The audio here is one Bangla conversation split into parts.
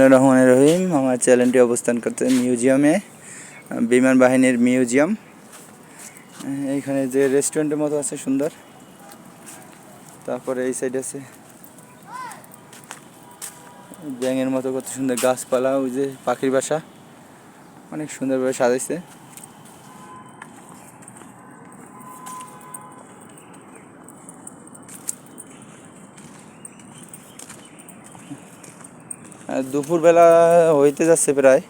বিসমুল্লাহ রহমান রহিম। আমার চ্যানেলটি অবস্থান করতে মিউজিয়ামে, বিমান বাহিনীর মিউজিয়াম। এইখানে যে রেস্টুরেন্টের মতো আছে, সুন্দর। তারপরে এই সাইড আছে, ব্যাঙের মতো কত সুন্দর গাছপালা, ওই যে পাখির বাসা। অনেক সুন্দরভাবে সাজাইছে। দুপুরবেলা হইতে যাচ্ছে প্রায়।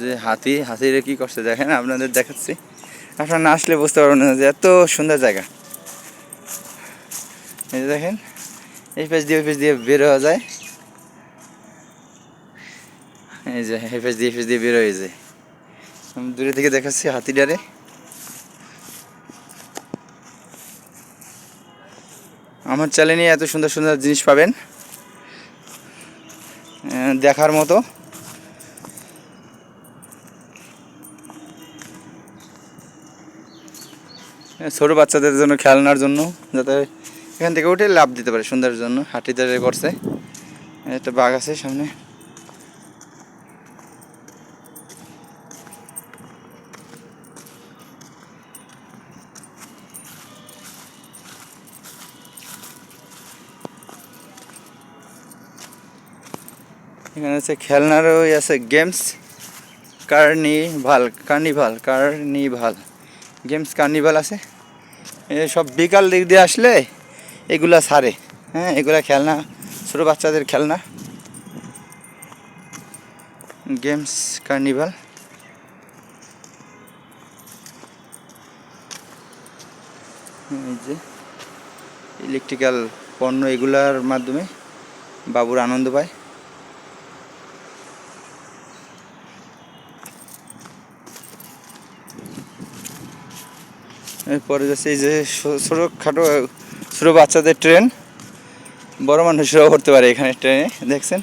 যে হাতি, হাতিরে কি করছে দেখেন, আপনাদের দেখাচ্ছি। আপনারা না আসলে বুঝতে পারবেন না যে এত সুন্দর জায়গা। এই দেখেন, এই পেজ দিয়ে ওই দিয়ে বের হওয়া যায়। এই যে, এই পেজ দিয়ে পেজ দিয়ে বের হয়ে যায়। দূরে থেকে দেখাচ্ছি হাতিডারে আমার চ্যানেলে এত সুন্দর সুন্দর জিনিস পাবেন। দেখার মতো। ছোট বাচ্চাদের জন্য খেলনার জন্য, যাতে এখান থেকে উঠে লাভ দিতে পারে সুন্দর জন্য হাতিদারে করছে। একটা বাঘ আছে সামনে। এখানে আছে খেলনার ওই আছে games carnival carnival carnival games carnival আছে। সব বিকাল দিক দিয়ে আসলে এগুলা সারে হ্যাঁ এগুলা খেলনা, ছোটো বাচ্চাদের খেলনা। গেমস কার্নিভাল এই যে ইলেকট্রিক্যাল পণ্য এগুলার মাধ্যমে বাবুর আনন্দ পায়। এরপরে যাচ্ছে এই যে ছোটো খাটো ছোটো বাচ্চাদের ট্রেন বড় মানুষরাও উঠতে পারে এখানে ট্রেনে দেখছেন?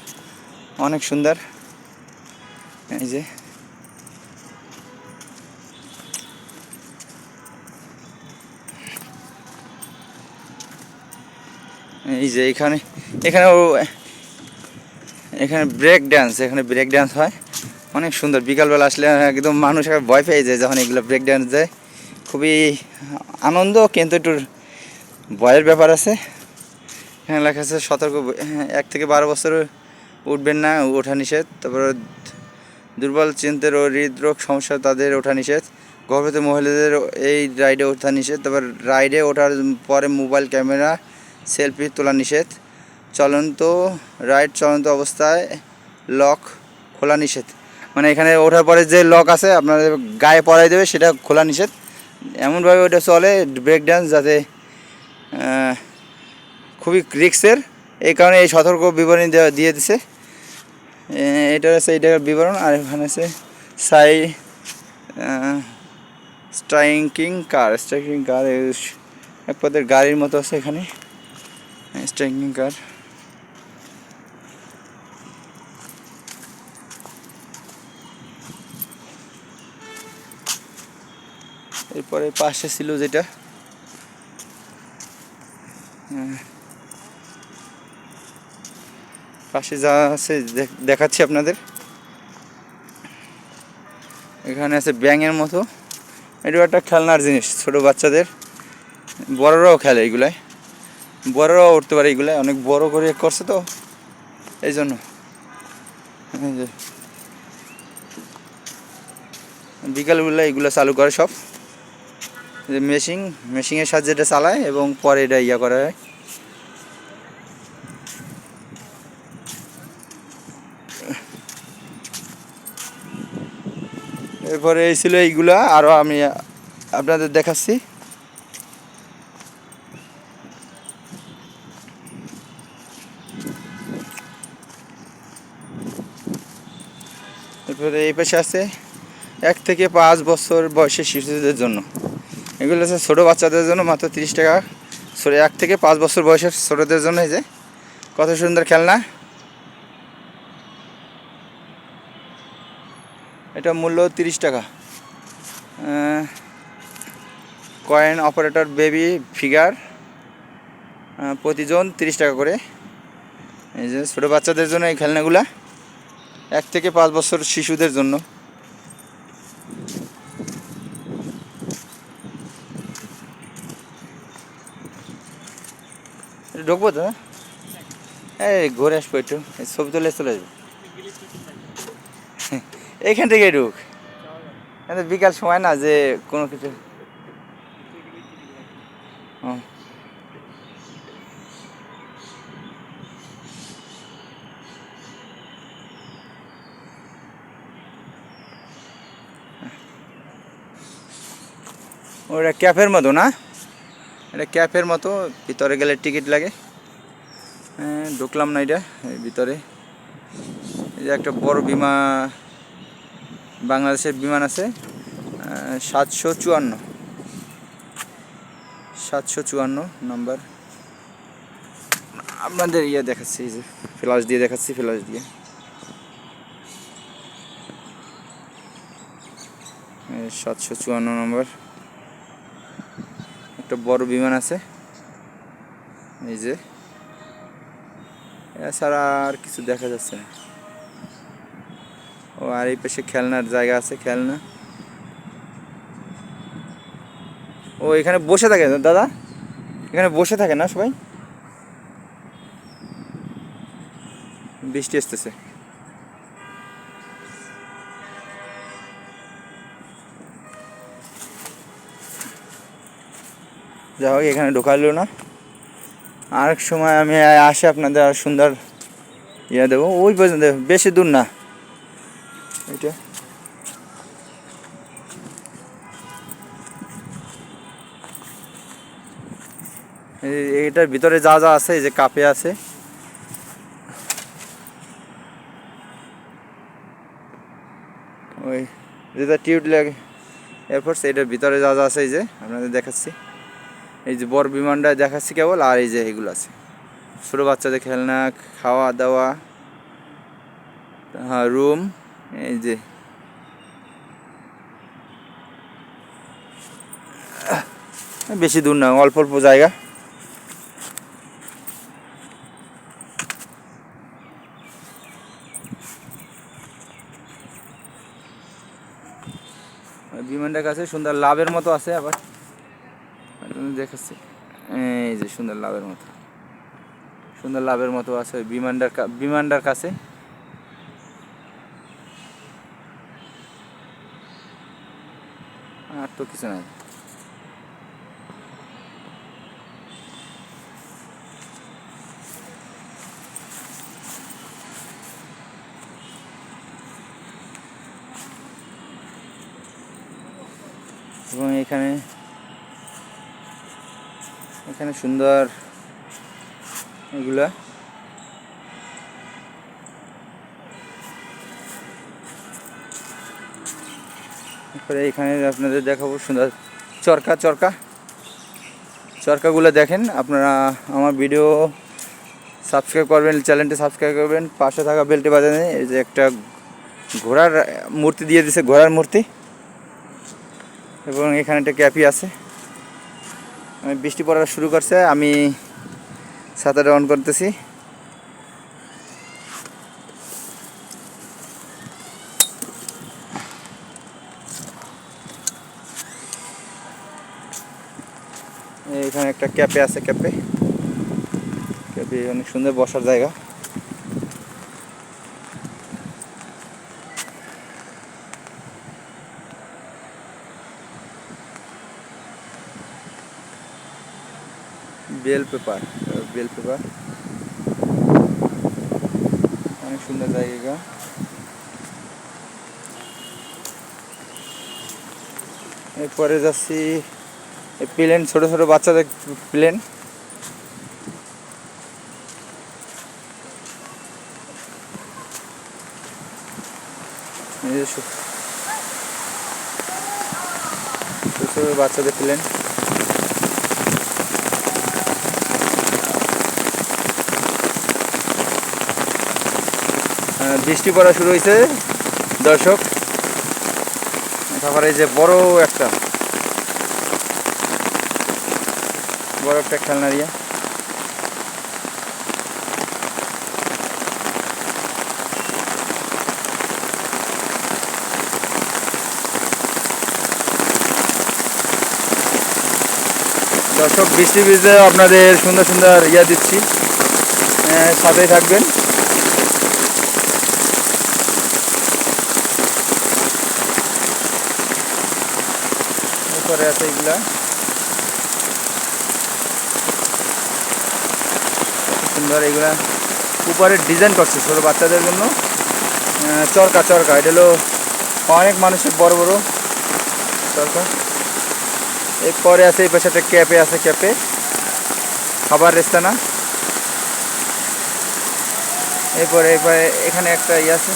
অনেক সুন্দর। এই যে। এই যে এখানে এখানে এখানে ব্রেক ডান্স এখানে ব্রেক ডান্স হয়। অনেক সুন্দর। বিকালবেলা আসলে একদম মানুষ ভয় পেয়ে যায় যখন এগুলো ব্রেক ডান্স দেয়। খুবই আনন্দ কিন্তু একটু ভয়ের ব্যাপার আছে। এখানে লেখা আছে সতর্ক হ্যাঁ, এক থেকে বারো বছর উঠবেন না ওঠা নিষেধ। তারপর দুর্বল চিন্তার ও হৃদরোগ সমস্যা তাদের ওঠা নিষেধ। গর্ভবতী মহিলাদের এই রাইডে ওঠা নিষেধ। তারপর রাইডে ওঠার পরে মোবাইল ক্যামেরা সেলফি তোলা নিষেধ। চলন্ত রাইড চলন্ত অবস্থায় লক খোলা নিষেধ। মানে এখানে ওঠার পরে যে লক আছে আপনাদের গায়ে পরাই দেবে সেটা খোলা নিষেধ। এমনভাবে ওটা চলে ব্রেক ডান্স যাতে খুবই রিক্সের এই কারণে এই সতর্ক বিবরণী দেওয়া- দিয়ে দিছে। এটা হচ্ছে এইটার বিবরণ, আর এখানে আছে সাই স্ট্রাইকিং কার স্ট্রাইকিং কার এক পদের গাড়ির মতো আছে এখানে। স্ট্রাইকিং কার এরপরে পাশে ছিল যেটা। হ্যাঁ। পাশে যা আছে দেখাচ্ছি আপনাদের। এখানে আছে ব্যাঙের মতো। এটাও একটা খেলনার জিনিস ছোট বাচ্চাদের। বড়রাও খেলে এগুলায়। বড়রাও উঠতে পারে এগুলায়। অনেক বড় করে করছে তো। এই জন্য। বিকালবেলা এগুলো চালু করে সব। মেশিন মেশিনের সাহায্যে এটা চালায় এবং পরে এটা ইয়া করা। হয় এরপরে এই ছিল এইগুলা আরও আমি আপনাদের দেখাচ্ছি। এরপরে এই পাশে আছে এক থেকে পাঁচ বছর বয়সের শিশুদের জন্য। এগুলো হচ্ছে ছোটো বাচ্চাদের জন্য মাত্র তিরিশ টাকা। ছোটো এক থেকে পাঁচ বছর বয়সের ছোটোদের জন্য এই যে, কত সুন্দর খেলনা। এটা মূল্য তিরিশ টাকা। কয়েন অপারেটর বেবি ফিগার প্রতিজন তিরিশ টাকা করে। এই যে ছোটো বাচ্চাদের জন্য এই খেলনাগুলা। এক থেকে পাঁচ বছর শিশুদের জন্য। ঢুকবো তো এই ঘুরে আসব একটু ছবি তুলে চলে আসব। এইখান থেকে ঢুক। বিকাল সময় না যে কোনো কিছু। ওটা ক্যাফের মতো না? এটা ক্যাফের মতো ভিতরে গেলে টিকিট লাগে। হ্যাঁ, ঢুকলাম না এটা ভিতরে। এই যে একটা বড় বিমা বাংলাদেশের বিমান আছে সাতশো চুয়ান্ন। সাতশো চুয়ান্ন নাম্বার। আপনাদের ইয়ে দেখাচ্ছি এই যে ফ্লাশ দিয়ে দেখাচ্ছি ফ্লাশ দিয়ে। সাতশো চুয়ান্ন নম্বর। একটা বড় বিমান আছে। এই যে। এছাড়া আর কিছু দেখা যাচ্ছে না। ও, আর এই পাশে খেলনার জায়গা আছে, খেলনা। ও, এখানে বসে থাকে দাদা? এখানে বসে থাকে না সবাই? বৃষ্টি আসতেছে। যা হোক, এখানে ঢোকালো না। আরেক সময় আমি আসে আপনাদের আর সুন্দর ইয়ে দেবো। ওই পর্যন্ত, বেশি দূর না। এটা এইটার ভিতরে যা যা আছে, এই যে কাপে আছে। ওই, যেটা টিউট লাগে এরপর এটার ভিতরে যা যা আছে, এই যে, আপনাদের দেখাচ্ছি। এই যে বড় বিমানটা দেখাচ্ছি কেবল, আর এই যে এগুলো আছে। ছোটো বাচ্চাদের খেলনা, খাওয়া দাওয়া হ্যাঁ রুম এই যে। বেশি দূর না, অল্প অল্প জায়গা। বিমানটার কাছে সুন্দর লাভের মতো আছে আবার। দেখাচ্ছি। এই যে সুন্দর লাভের মতো। সুন্দর লাভের মতো আছে কা- বিমানটার কাছে। আর তো কিছু নাই এবং এখানে এখানে সুন্দর এগুলা। তারপরে এখানে আপনাদের দেখাবো সুন্দর চরকা চরকা। চরকাগুলো দেখেন, আপনারা আমার ভিডিও সাবস্ক্রাইব করবেন, চ্যানেলটি সাবস্ক্রাইব করবেন, পাশে থাকা বেলটি বাজানে এই যে একটা ঘোড়ার মূর্তি দিয়ে দিছে, ঘোড়ার মূর্তি। এবং এখানে একটা ক্যাপি আছে। আমি বৃষ্টি পড়া শুরু করছে, আমি ছাতাটা অন করতেছি। এখানে একটা ক্যাপে আছে ক্যাপে ক্যাপে অনেক সুন্দর বসার জায়গা। বেল পেপার বেল পেপার। অনেক সুন্দর জায়গা এরপরে যাচ্ছি প্লেন, ছোট ছোট বাচ্চাদের প্লেন। ছোট ছোট বাচ্চাদের প্লেন। বৃষ্টি পড়া শুরু হয়েছে। দর্শক তারপরে যে বড় একটা বড় একটা খেলনা দিয়ে। দর্শক, বৃষ্টি বৃষ্টিতে আপনাদের সুন্দর সুন্দর ইয়া দিচ্ছি। সাথেই থাকবেন। উপরে আছে এগুলা। সুন্দর এগুলা। উপরে ডিজাইন করছে ছোটো বাচ্চাদের জন্য। চরকা চরকা। এটা হলো অনেক মানুষের বড় বড় চরকা। এরপরে আছে, এই পাশে একটা ক্যাপে আছে ক্যাপে খাবার রেস্তানা এরপরে এরপরে এখানে একটা ইয়ে আছে।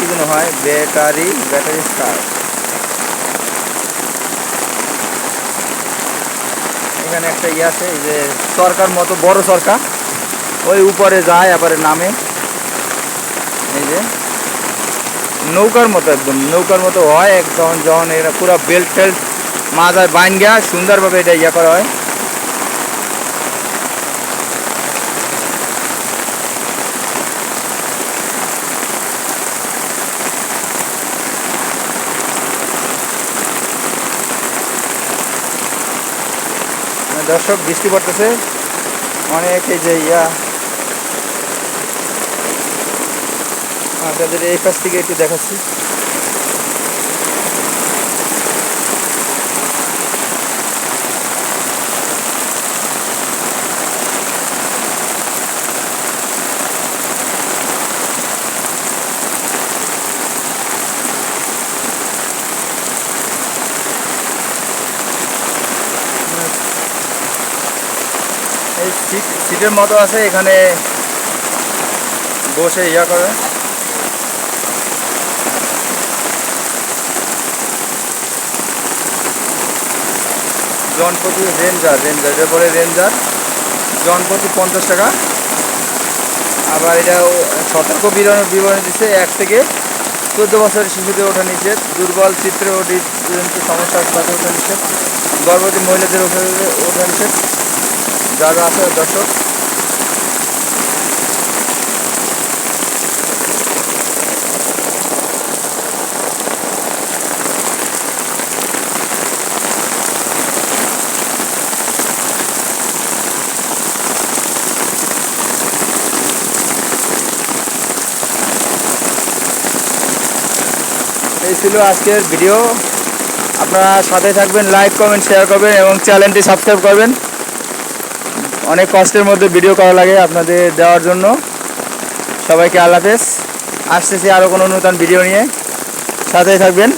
কি হয় ব্যাটারি ব্যাটারি স্টার। এখানে একটা ইয়ে আছে যে সরকার মতো, বড় সরকার। ওই উপরে যায়, আবার নামে। এই যে নৌকার মতো একদম, নৌকার মতো হয়, একদম যখন এরা পুরো বেল্ট টেল্ট মাথায় বাইন গিয়া সুন্দরভাবে এটা ইয়ে করা হয়। দর্শক বৃষ্টি পড়তেছে। অনেক এই যে ইয়া। আপনাদের এই পাশ থেকে একটু দেখাচ্ছি। সিট, সিটের মতো আছে, এখানে বসে ইয়া করে। জনপ্রতি রেঞ্জার রেঞ্জার, এটা বলে রেঞ্জার, জনপ্রতি পঞ্চাশ টাকা। আবার এটা সতর্ক বিবরণ বিবরণ দিচ্ছে এক থেকে চোদ্দ বছরের শিশুদের ওঠা নিষেধ, দুর্বল চিত্রে ওটি সমস্যা তাদের ওঠা গর্ভবতী মহিলাদের ওঠা ওঠা নিষেধ। যা আছে, দর্শক। এই ছিল আজকের ভিডিও। আপনারা সাথে থাকবেন লাইক কমেন্ট শেয়ার করবেন এবং চ্যানেলটি সাবস্ক্রাইব করবেন। অনেক কষ্টের মধ্যে ভিডিও করা লাগে আপনাদের দেওয়ার জন্য। সবাইকে আল্লাহ হাফেজ। আসতেছি আরও কোনো নতুন ভিডিও নিয়ে। সাথেই থাকবেন।